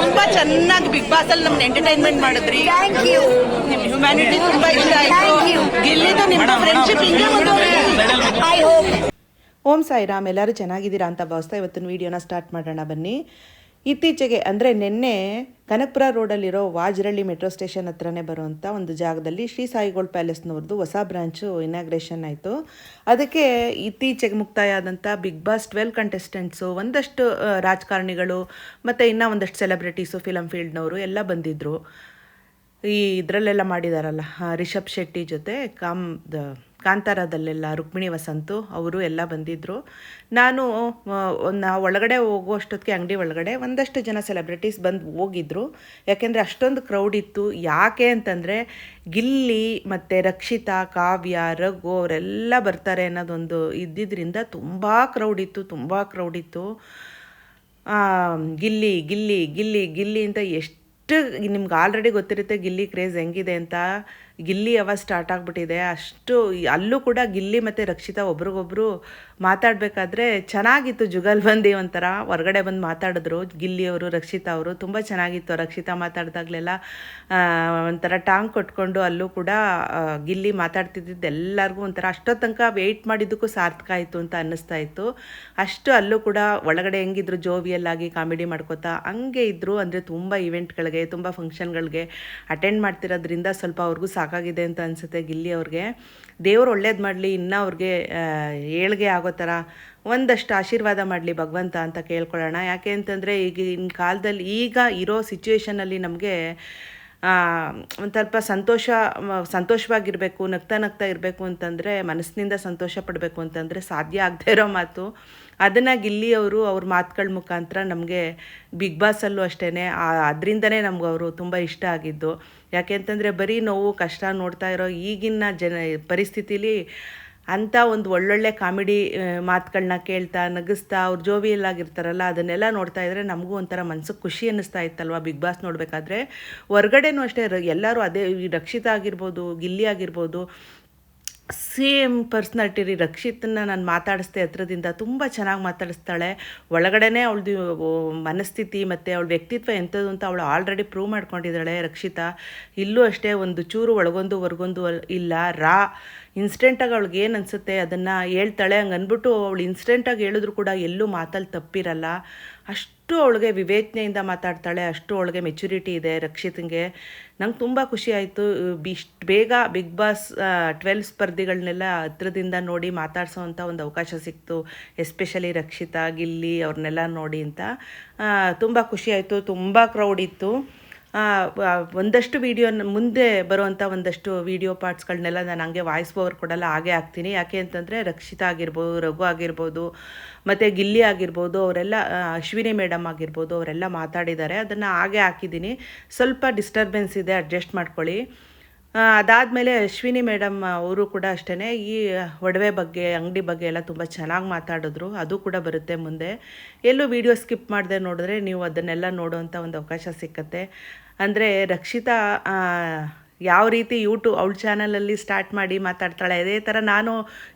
ತುಂಬಾ ಚೆನ್ನಾಗಿ big boss ಅಲ್ಲಿ ನಮ್ನ ಎಂಟರ್ಟೈನ್ಮೆಂಟ್ ಮಾಡಿದ್ರಿ. ಥ್ಯಾಂಕ್ ಯು ನಿಮ್ ಹ್ಯುಮ್ಯಾನಿಟಿ ತುಂಬಾ ಇಷ್ಟ ಆಯ್ತು. ಗಿಲ್ಲಿದು ನಿಮ್ಮ ಫ್ರೆಂಡ್ಶಿಪ್ ಹಿಂಗೆ ಐ ಹೋಪ್ ಓಂ ಸಾಯಿರಾಮ್ ಎಲ್ಲರೂ ಚೆನ್ನಾಗಿದ್ದೀರಾ ಅಂತ ಭಾವಿಸ್ತಾ ಇವತ್ತಿನ ವಿಡಿಯೋನ ಸ್ಟಾರ್ಟ್ ಮಾಡೋಣ ಬನ್ನಿ. ಇತ್ತೀಚೆಗೆ ಅಂದರೆ ನಿನ್ನೆ ಕನಕಪುರ ರೋಡಲ್ಲಿರೋ ವಾಜರಳ್ಳಿ ಮೆಟ್ರೋ ಸ್ಟೇಷನ್ ಹತ್ರನೇ ಬರುವಂಥ ಒಂದು ಜಾಗದಲ್ಲಿ ಶ್ರೀ ಸಾಯಿಗೋಲ್ಡ್ ಪ್ಯಾಲೇಸ್ನವ್ರದ್ದು ಹೊಸ ಬ್ರಾಂಚು ಇನಾಗ್ರೇಷನ್ ಆಯಿತು. ಅದಕ್ಕೆ ಇತ್ತೀಚೆಗೆ ಮುಕ್ತಾಯ ಆದಂಥ ಬಿಗ್ ಬಾಸ್ ಟ್ವೆಲ್ ಕಂಟೆಸ್ಟೆಂಟ್ಸು ಒಂದಷ್ಟು ರಾಜಕಾರಣಿಗಳು ಮತ್ತು ಇನ್ನೂ ಒಂದಷ್ಟು ಸೆಲೆಬ್ರಿಟೀಸು ಫಿಲಮ್ ಫೀಲ್ಡ್ನವರು ಎಲ್ಲ ಬಂದಿದ್ದರು ಈ ಇದರಲ್ಲೆಲ್ಲ ಮಾಡಿದಾರಲ್ಲ ರಿಷಬ್ ಶೆಟ್ಟಿ ಜೊತೆ ಕಾಮ್ ದ ಕಾಂತಾರದಲ್ಲೆಲ್ಲ ರುಕ್ಮಿಣಿ ವಸಂತು ಅವರು ಎಲ್ಲ ಬಂದಿದ್ದರು ನಾನು ನಾ ಒಳಗಡೆ ಹೋಗುವಷ್ಟೊತ್ತಿಗೆ ಅಂಗಡಿ ಒಳಗಡೆ ಒಂದಷ್ಟು ಜನ ಸೆಲೆಬ್ರಿಟೀಸ್ ಬಂದು ಹೋಗಿದ್ರು. ಯಾಕೆಂದರೆ ಅಷ್ಟೊಂದು ಕ್ರೌಡ್ ಇತ್ತು. ಯಾಕೆ ಅಂತಂದರೆ ಗಿಲ್ಲಿ ಮತ್ತು ರಕ್ಷಿತಾ, ಕಾವ್ಯ, ರಘು ಅವರೆಲ್ಲ ಬರ್ತಾರೆ ಅನ್ನೋದೊಂದು ಇದ್ದಿದ್ದರಿಂದ ತುಂಬ ಕ್ರೌಡ್ ಇತ್ತು, ತುಂಬ ಕ್ರೌಡ್ ಇತ್ತು. ಗಿಲ್ಲಿ ಗಿಲ್ಲಿ ಗಿಲ್ಲಿ ಗಿಲ್ಲಿ ಅಂತ ಎಷ್ಟು ನಿಮ್ಗೆ ಆಲ್ರೆಡಿ ಗೊತ್ತಿರುತ್ತೆ ಗಿಲ್ಲಿ ಕ್ರೇಜ್ ಹೆಂಗಿದೆ ಅಂತ. ಗಿಲ್ಲಿ ಅವ ಸ್ಟಾರ್ಟ್ ಆಗಿಬಿಟ್ಟಿದೆ, ಅಷ್ಟು ಅಲ್ಲೂ ಕೂಡ ಗಿಲ್ಲಿ ಮತ್ತು ರಕ್ಷಿತಾ ಒಬ್ರಿಗೊಬ್ರು ಮಾತಾಡಬೇಕಾದ್ರೆ ಚೆನ್ನಾಗಿತ್ತು ಜುಗಲ್ಬಂದಿ ಒಂಥರ. ಹೊರಗಡೆ ಬಂದು ಮಾತಾಡಿದ್ರು ಗಿಲ್ಲಿ ಅವರು, ರಕ್ಷಿತಾ ಅವರು, ತುಂಬ ಚೆನ್ನಾಗಿತ್ತು. ರಕ್ಷಿತಾ ಮಾತಾಡಿದಾಗಲೆಲ್ಲ ಒಂಥರ ಟಾಂಗ್ ಕೊಟ್ಕೊಂಡು ಅಲ್ಲೂ ಕೂಡ ಗಿಲ್ಲಿ ಮಾತಾಡ್ತಿದ್ದಿದ್ದು ಎಲ್ಲರಿಗೂ ಒಂಥರ ಅಷ್ಟೋ ತನಕ ವೆಯ್ಟ್ ಮಾಡಿದ್ದಕ್ಕೂ ಸಾರ್ಥಕ ಆಯಿತು ಅಂತ ಅನ್ನಿಸ್ತಾ ಇತ್ತು. ಅಷ್ಟು ಅಲ್ಲೂ ಕೂಡ ಒಳಗಡೆ ಹೆಂಗಿದ್ರು ಜೋವಿಯಲ್ಲಾಗಿ ಕಾಮಿಡಿ ಮಾಡ್ಕೋತಾ, ಹಂಗೆ ಇದ್ದರು ಅಂದರೆ ತುಂಬ ಇವೆಂಟ್ಗಳಿಗೆ ತುಂಬ ಫಂಕ್ಷನ್ಗಳಿಗೆ ಅಟೆಂಡ್ ಮಾಡ್ತಿರೋದ್ರಿಂದ ಸ್ವಲ್ಪ ಅವ್ರಿಗೂ ಸಾಕಾಗಿದೆ ಅಂತ ಅನಿಸುತ್ತೆ ಗಿಲ್ಲಿ ಅವ್ರಿಗೆ. ದೇವ್ರು ಒಳ್ಳೇದು ಮಾಡಲಿ, ಇನ್ನೂ ಅವ್ರಿಗೆ ಏಳ್ಗೆ ಆಗೋ ಥರ ಒಂದಷ್ಟು ಆಶೀರ್ವಾದ ಮಾಡಲಿ ಭಗವಂತ ಅಂತ ಕೇಳ್ಕೊಳ್ಳೋಣ. ಯಾಕೆ ಅಂತಂದರೆ ಈಗಿನ ಕಾಲದಲ್ಲಿ ಈಗ ಇರೋ ಸಿಚುವೇಶನಲ್ಲಿ ನಮಗೆ ಒಂದು ಸ್ವಲ್ಪ ಸಂತೋಷ ಸಂತೋಷವಾಗಿರಬೇಕು, ನಗ್ತಾ ನಗ್ತಾ ಇರಬೇಕು ಅಂತಂದರೆ, ಮನಸ್ಸಿನಿಂದ ಸಂತೋಷ ಪಡಬೇಕು ಅಂತಂದರೆ ಸಾಧ್ಯ ಆಗದೇ ಇರೋ ಮಾತು. ಅದನ್ನು ಗಿಲ್ಲಿ ಅವರು ಅವ್ರ ಮಾತುಗಳ ಮುಖಾಂತರ ನಮಗೆ ಬಿಗ್ ಬಾಸಲ್ಲೂ ಅಷ್ಟೇ ಅದರಿಂದನೇ ನಮ್ಗೆ ಅವರು ತುಂಬ ಇಷ್ಟ ಆಗಿದ್ದು. ಯಾಕೆ ಅಂತಂದರೆ ಬರೀ ನೋವು, ಕಷ್ಟ ನೋಡ್ತಾ ಇರೋ ಈಗಿನ ಜನ ಪರಿಸ್ಥಿತಿಲಿ ಅಂಥ ಒಂದು ಒಳ್ಳೊಳ್ಳೆ ಕಾಮಿಡಿ ಮಾತುಗಳನ್ನ ಕೇಳ್ತಾ, ನಗಿಸ್ತಾ, ಅವ್ರು ಜೋವಿಯಲ್ಲಾಗಿರ್ತಾರಲ್ಲ, ಅದನ್ನೆಲ್ಲ ನೋಡ್ತಾ ಇದ್ರೆ ನಮಗೂ ಒಂಥರ ಮನ್ಸಿಗೆ ಖುಷಿ ಅನ್ನಿಸ್ತಾ ಇತ್ತಲ್ವ ಬಿಗ್ ಬಾಸ್ ನೋಡಬೇಕಾದ್ರೆ? ಹೊರ್ಗಡೆನೂ ಅಷ್ಟೇ ಎಲ್ಲರೂ ಅದೇ ರಕ್ಷಿತಾ ಆಗಿರ್ಬೋದು, ಗಿಲ್ಲಿ ಆಗಿರ್ಬೋದು ಸೇಮ್ ಪರ್ಸ್ನಾಲಿಟಿ ರೀ ರಕ್ಷಿತನ್ನ ನಾನು ಮಾತಾಡಿಸ್ದೆ ಹತ್ರದಿಂದ ತುಂಬ ಚೆನ್ನಾಗಿ ಮಾತಾಡಿಸ್ತಾಳೆ. ಒಳಗಡೆನೇ ಅವಳದು ಮನಸ್ಥಿತಿ ಮತ್ತು ಅವಳ ವ್ಯಕ್ತಿತ್ವ ಎಂಥದ್ದು ಅಂತ ಅವಳು ಆಲ್ರೆಡಿ ಪ್ರೂವ್ ಮಾಡ್ಕೊಂಡಿದ್ದಾಳೆ ರಕ್ಷಿತಾ. ಇಲ್ಲೂ ಅಷ್ಟೇ ಒಂದು ಚೂರು ಒಳಗೊಂದು ಹೊರಗೊಂದು ಇಲ್ಲ. ರಾ ಇನ್ಸ್ಟೆಂಟಾಗಿ ಅವಳಿಗೆ ಏನು ಅನಿಸುತ್ತೆ ಅದನ್ನು ಹೇಳ್ತಾಳೆ. ಹಂಗೆ ಅಂದ್ಬಿಟ್ಟು ಅವಳು ಇನ್ಸ್ಟೆಂಟಾಗಿ ಹೇಳಿದ್ರು ಕೂಡ ಎಲ್ಲೂ ಮಾತಲ್ಲಿ ತಪ್ಪಿರಲ್ಲ. ಅಷ್ಟು ಅವಳಿಗೆ ವಿವೇಚನೆಯಿಂದ ಮಾತಾಡ್ತಾಳೆ, ಅಷ್ಟು ಅವಳಿಗೆ ಮೆಚುರಿಟಿ ಇದೆ ರಕ್ಷಿತಂಗೆ. ನಂಗೆ ತುಂಬ ಖುಷಿ ಆಯಿತು. ಇಷ್ಟು ಬೇಗ ಬಿಗ್ ಬಾಸ್ ಟ್ವೆಲ್ ಸ್ಪರ್ಧಿಗಳನ್ನೆಲ್ಲ ಹತ್ರದಿಂದ ನೋಡಿ ಮಾತಾಡ್ಸೋವಂಥ ಒಂದು ಅವಕಾಶ ಸಿಕ್ತು. ಎಸ್ಪೆಷಲಿ ರಕ್ಷಿತಾ, ಗಿಲ್ಲಿ ಅವ್ರನ್ನೆಲ್ಲ ನೋಡಿ ಅಂತ. ತುಂಬ ಖುಷಿ ಆಯಿತು. ತುಂಬ ಕ್ರೌಡ್ ಇತ್ತು. ಒಂದಷ್ಟು ವಿಡಿಯೋ ಮುಂದೆ ಬರುವಂಥ ಒಂದಷ್ಟು ವಿಡಿಯೋ ಪಾರ್ಟ್ಸ್ಗಳನ್ನೆಲ್ಲ ನಾನು ಹಂಗೆ ವಾಯ್ಸ್ ಓವರ್ ಕೊಡಲ್ಲ, ಹಾಗೆ ಹಾಕ್ತೀನಿ. ಯಾಕೆ ಅಂತಂದರೆ ರಕ್ಷಿತಾ ಆಗಿರ್ಬೋದು, ರಘು ಆಗಿರ್ಬೋದು, ಮತ್ತು ಗಿಲ್ಲಿ ಆಗಿರ್ಬೋದು, ಅವರೆಲ್ಲ ಅಶ್ವಿನಿ ಮೇಡಮ್ ಆಗಿರ್ಬೋದು, ಅವರೆಲ್ಲ ಮಾತಾಡಿದ್ದಾರೆ. ಅದನ್ನು ಹಾಗೆ ಹಾಕಿದ್ದೀನಿ. ಸ್ವಲ್ಪ ಡಿಸ್ಟರ್ಬೆನ್ಸ್ ಇದೆ ಅಡ್ಜಸ್ಟ್ ಮಾಡ್ಕೊಳ್ಳಿ. ಅದಾದಮೇಲೆ ಅಶ್ವಿನಿ ಮೇಡಮ್ ಅವರು ಕೂಡ ಅಷ್ಟೇ ಈ ಒಡವೆ ಬಗ್ಗೆ, ಅಂಗಡಿ ಬಗ್ಗೆ ಎಲ್ಲ ತುಂಬ ಚೆನ್ನಾಗಿ ಮಾತಾಡಿದ್ರು. ಅದು ಕೂಡ ಬರುತ್ತೆ ಮುಂದೆ. ಎಲ್ಲೂ ವಿಡಿಯೋ ಸ್ಕಿಪ್ ಮಾಡದೆ ನೋಡಿದ್ರೆ ನೀವು ಅದನ್ನೆಲ್ಲ ನೋಡುವಂಥ ಒಂದು ಅವಕಾಶ ಸಿಕ್ಕತ್ತೆ. ಅಂದರೆ ರಕ್ಷಿತಾ ಯಾವ ರೀತಿ ಯೂಟ್ಯೂಬ್ ಅವಳ ಚಾನಲಲ್ಲಿ ಸ್ಟಾರ್ಟ್ ಮಾಡಿ ಮಾತಾಡ್ತಾಳೆ. ಅದೇ ಥರ ನಾನು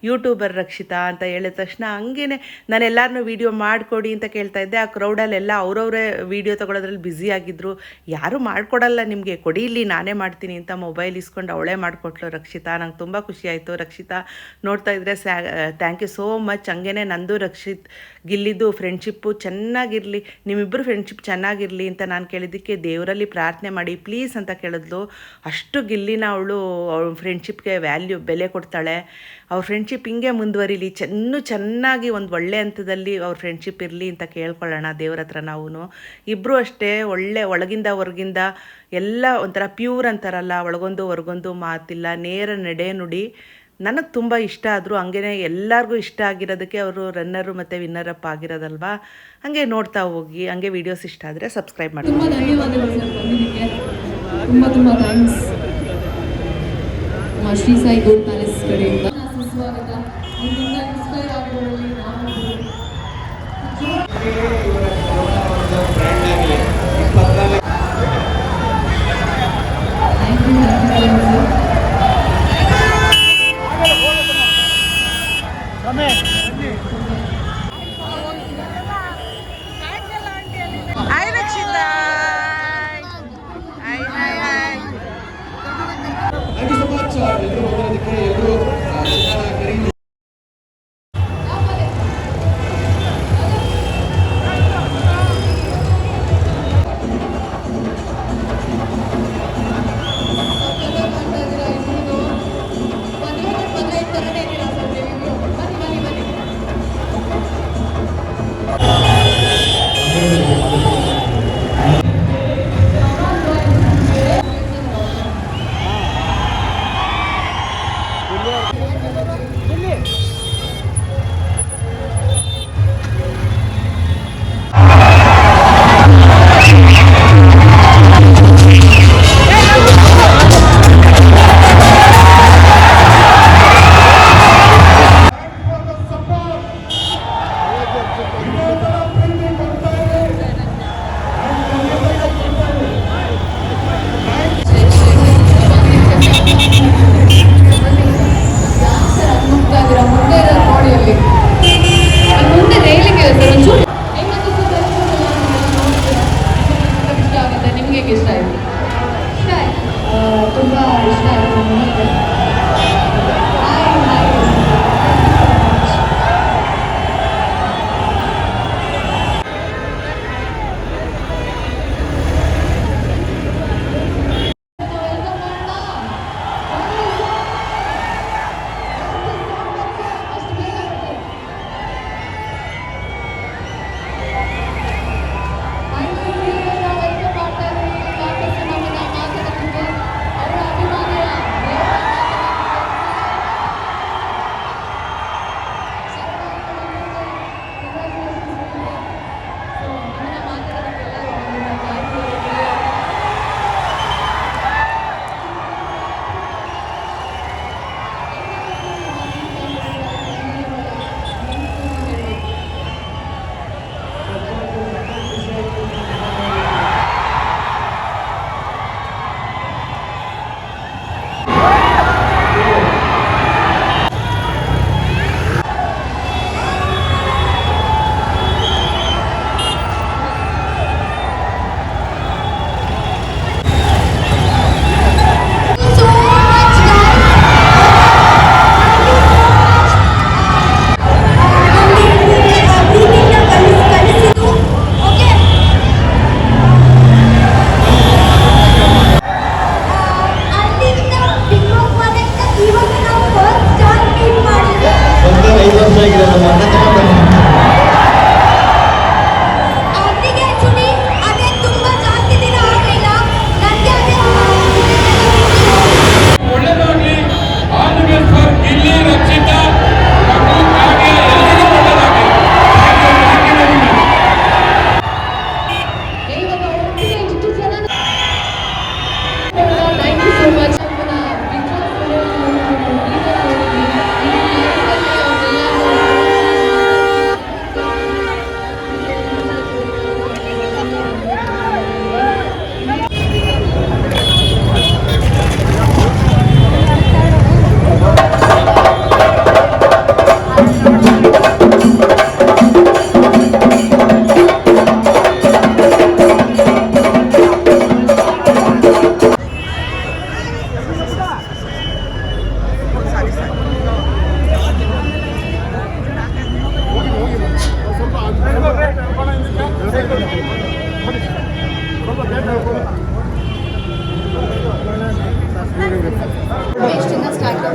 ಯೂಟ್ಯೂಬರ್ ರಕ್ಷಿತಾ ಅಂತ ಹೇಳಿದ ತಕ್ಷಣ ಹಂಗೇ ನಾನು ಎಲ್ಲರನ್ನೂ ವೀಡಿಯೋ ಮಾಡಿಕೊಡಿ ಅಂತ ಕೇಳ್ತಾ ಇದ್ದೆ. ಆ ಕ್ರೌಡಲ್ಲೆಲ್ಲ ಅವರವರೇ ವೀಡಿಯೋ ತೊಗೊಳೋದ್ರಲ್ಲಿ ಬ್ಯುಸಿ ಆಗಿದ್ದರು ಯಾರೂ ಮಾಡಿಕೊಡಲ್ಲ ನಿಮಗೆ. ಕೊಡಿ ಇಲ್ಲಿ ನಾನೇ ಮಾಡ್ತೀನಿ ಅಂತ ಮೊಬೈಲ್ ಇಸ್ಕೊಂಡು ಅವಳೇ ಮಾಡಿಕೊಟ್ಲು ರಕ್ಷಿತಾ. ನಂಗೆ ತುಂಬ ಖುಷಿ ಆಯಿತು ರಕ್ಷಿತಾ. ನೋಡ್ತಾ ಇದ್ದರೆ ಸ್ಯಾ ಥ್ಯಾಂಕ್ ಯು ಸೋ ಮಚ್ ಹಂಗೇನೆ ನಂದು ರಕ್ಷಿತ್ ಗಿಲ್ಲಿದ್ದು ಫ್ರೆಂಡ್ಶಿಪ್ಪು ಚೆನ್ನಾಗಿರಲಿ ನಿಮ್ಮಿಬ್ಬರು ಫ್ರೆಂಡ್ಶಿಪ್ ಚೆನ್ನಾಗಿರಲಿ ಅಂತ ನಾನು ಕೇಳಿದ್ದಕ್ಕೆ ದೇವರಲ್ಲಿ ಪ್ರಾರ್ಥನೆ ಮಾಡಿ ಪ್ಲೀಸ್ ಅಂತ ಕೇಳಿದ್ಲು. ಅಷ್ಟು ಗಿಲ್ಲಿನ ಅವಳು ಅವಳ ಫ್ರೆಂಡ್ಶಿಪ್ಗೆ ವ್ಯಾಲ್ಯೂ ಬೆಲೆ ಕೊಡ್ತಾಳೆ. ಅವ್ರ ಫ್ರೆಂಡ್ಶಿಪ್ ಹಿಂಗೆ ಮುಂದುವರಿಲಿ, ಚೆನ್ನು ಚೆನ್ನಾಗಿ ಒಂದು ಒಳ್ಳೆ ಹಂತದಲ್ಲಿ ಅವ್ರ ಫ್ರೆಂಡ್ಶಿಪ್ ಇರಲಿ ಅಂತ ಕೇಳ್ಕೊಳ್ಳೋಣ ದೇವ್ರ ಹತ್ರ ನಾವು ಇಬ್ಬರೂ ಅಷ್ಟೇ ಒಳ್ಳೆ ಒಳಗಿಂದ ಹೊರಗಿಂದ ಎಲ್ಲ ಒಂಥರ ಪ್ಯೂರ್ ಅಂತಾರಲ್ಲ, ಒಳಗೊಂದು ಹೊರಗೊಂದು ಮಾತಿಲ್ಲ, ನೇರ ನಡೆ ನುಡಿ. ನನಗೆ ತುಂಬ ಇಷ್ಟ ಆದರೂ ಹಂಗೇ ಎಲ್ಲರಿಗೂ ಇಷ್ಟ ಆಗಿರೋದಕ್ಕೆ ಅವರು ರನ್ನರು ಮತ್ತು ವಿನ್ನರ್ ಅಪ್ ಆಗಿರೋದಲ್ವಾ? ಹಾಗೆ ನೋಡ್ತಾ ಹೋಗಿ, ಹಂಗೆ ವೀಡಿಯೋಸ್ ಇಷ್ಟ ಆದರೆ ಸಬ್ಸ್ಕ್ರೈಬ್ ಮಾಡಿ. ತುಂಬ ತುಂಬ thanks Shri Sai gold palace ಕಡೆಯಿಂದ. ಸುಸ್ವಾಗತ. ಇನ್ಸ್ಪೈರ್ ಆಗಿರೋದ್ರಲ್ಲಿ ನಾವು thank you 阿妹。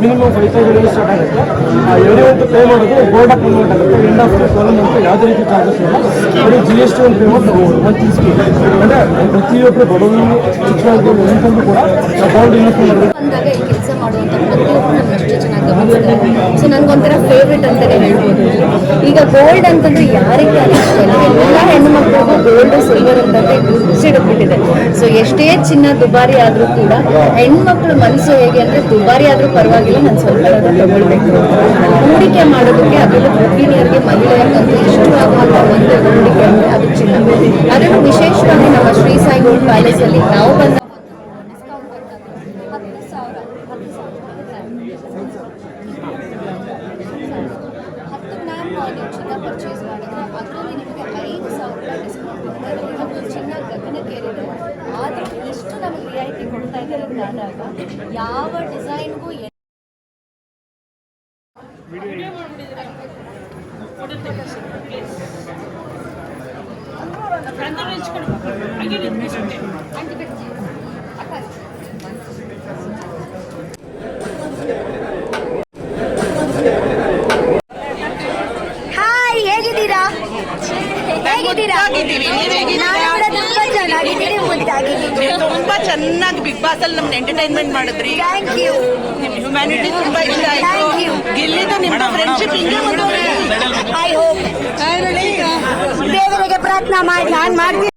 minimum five thousand start ಆಗುತ್ತೆ. ಎವ್ರಿ ಒಂದು ಪೇ ಮಾಡೋದು ಗೋಲ್ಡ್ ಅಪ್ ಪೇಮೆಂಟ್ ಆಗುತ್ತೆ. ಎಂಡ್ ಆಫ್ ಟ್ವೆಲ್ ಮಂತ್ ಯಾವುದೇ ರೀತಿ ಚಾರ್ಜಸ್ ಇಲ್ಲ. ಬರೀ ಜಿ ಎಸ್ ಟಿ ಒಂದು ಪೇಮೆಂಟ್ ಮಂತ್ಲಿ ಸ್ಕೀಮ್ ಅಂದರೆ ಪ್ರತಿಯೊಬ್ಬರು ಬಡವರು ಚಿಕ್ಕವರಿಗೆ ಎಂತಂದು ಕೂಡ ಅಕೌಂಟ್ ಇನ್ವೆಸ್ಟ್ ಮಾಡಬೇಕು. ಸೊ ನನಗೊಂಥರ ಫೇವ್ರೆಟ್ ಅಂತಲೇ ಹೇಳ್ಬೋದು. ಈಗ ಗೋಲ್ಡ್ ಅಂತಂದ್ರೆ ಯಾರಿಗೆ ಎಲ್ಲ ಇಷ್ಟ ಮಕ್ಕಳಿಗೂ ಗೋಲ್ಡ್ ಸಿಲ್ವರ್ ಅಂತಂದ್ರೆ ಸಿಡುಕ್ಬಿಟ್ಟಿದೆ ಸೊ ಎಷ್ಟೇ ಚಿನ್ನ ದುಬಾರಿ ಆದ್ರೂ ಕೂಡ ಹೆಣ್ಮಕ್ಳ ಮನಸ್ಸು ಹೇಗೆ ಅಂದ್ರೆ ದುಬಾರಿ ಆದ್ರೂ ಪರವಾಗಿಲ್ಲ. ನಾನು ಸ್ವಲ್ಪ ತಗೊಳ್ಬೇಕು. ಹೂಡಿಕೆ ಮಾಡೋದಕ್ಕೆ ಅದರಲ್ಲಿ ಗೃಹಿಣಿಯರಿಗೆ ಮಹಿಳೆಯರಿಗಂತೂ ಇಷ್ಟವಾಗುವಂಥ ಒಂದು ಹೂಡಿಕೆ ಅಂದರೆ ಅದು ಚಿನ್ನ. ಅದನ್ನು ವಿಶೇಷವಾಗಿ ನಮ್ಮ ಶ್ರೀ ಸಾಯಿ ಗೋಲ್ಡ್ ಪ್ಯಾಲೇಸಲ್ಲಿ ನಾವು ಬಂದ ಆದರೂ ಇಷ್ಟು ನಮಗೆ ರಿಯಾಯಿತಿ ಕೊಡ್ತಾ ಇದ್ದಾರೆ ಅಂತ ಆದಾಗ ಯಾವ ಡಿಸೈನ್ಗೂ ಹಾಯ್ ಹೇಗಿದ್ದೀರಾ? ಹೇಗಿದ್ದೀರಾ? ನೀವು ಹೇಗಿದ್ದೀರಾ? ಚೆನ್ನಾಗಿ ಬಿಗ್ ಬಾಸ್ ಅಲ್ಲಿ ನಮ್ಮ ಎಂಟರ್ಟೈನ್ಮೆಂಟ್ ಮಾಡಿದ್ರಿ. ಥ್ಯಾಂಕ್ ಯು ನಿಮ್ ಹ್ಯುಮ್ಯಾನಿಟಿ ತುಂಬಾ ಇಷ್ಟ ಆಯ್ತು. Thank you. ಗಿಲ್ಲಿದು ನಿಮ್ಮ ಫ್ರೆಂಡ್ಶಿಪ್ ಹಿಂಗೆ ಮುಂದುವರಿ ಐ ಹೋಪ್ ದೇವರಿಗೆ ಪ್ರಾರ್ಥನಾ ಮಾಡಿ ನಾನು ಮಾಡ್ತೀನಿ.